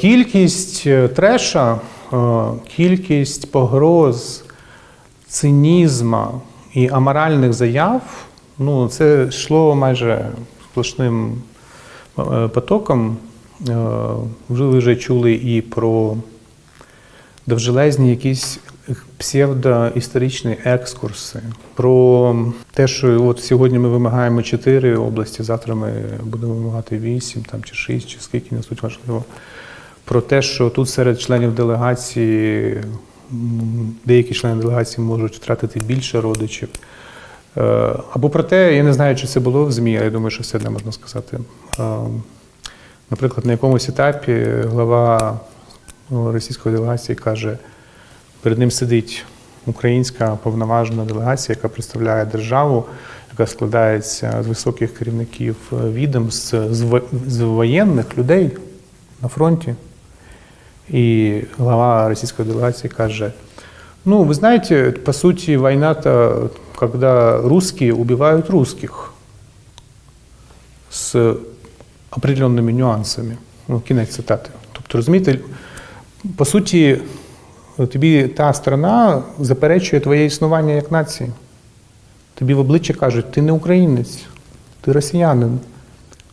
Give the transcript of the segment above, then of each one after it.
Кількість е, треша, е, кількість погроз, цинізма і аморальних заяв, ну, це йшло майже сплошним е, потоком. Ви вже чули і про довжелезні якісь псевдоісторичні екскурси, про те, що от сьогодні ми вимагаємо чотири області, завтра ми будемо вимагати вісім чи шість, чи скільки не суть важливо. Про те, що тут серед членів делегації деякі члени делегації можуть втратити більше родичів. Е, Або про те, я не знаю, чи це було в ЗМІ, але я думаю, що все одно можна сказати. Е, Наприклад, на якомусь етапі глава ну, російської делегації каже, перед ним сидить українська повноважена делегація, яка представляє державу, яка складається з високих керівників е, відомств, з воєнних людей на фронті. И глава российской делегации каже, ну, вы знаете, по сути, война-то, когда русские убивают русских з определенними нюансами. Ну, кінець цитати. Тобто, розумієте, по суті, тобі та сторона заперечує твоє існування як нації. Тобі в обличчя кажуть, ти не українець, ти росіянин.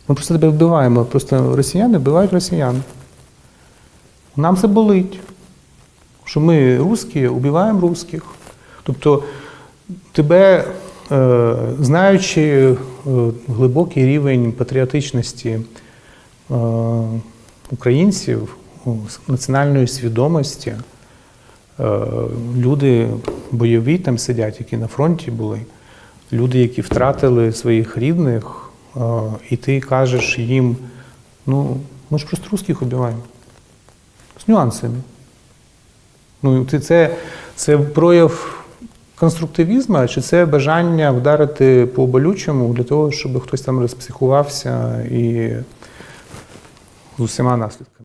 Ми просто тебе вбиваємо. Просто росіяни вбивають росіян. Нам це болить, що ми русські убиваємо русських. Тобто тебе, е, знаючи е, глибокий рівень патріотичності е, українців, національної свідомості, люди бойові там сидять, які на фронті були, люди, які втратили своїх рідних, і ти кажеш їм, ну, ми ж просто русських убиваємо нюансами. Ну, це, це прояв конструктивізму, чи це бажання вдарити по болючому для того, щоб хтось там розпсихувався і з усіма наслідками.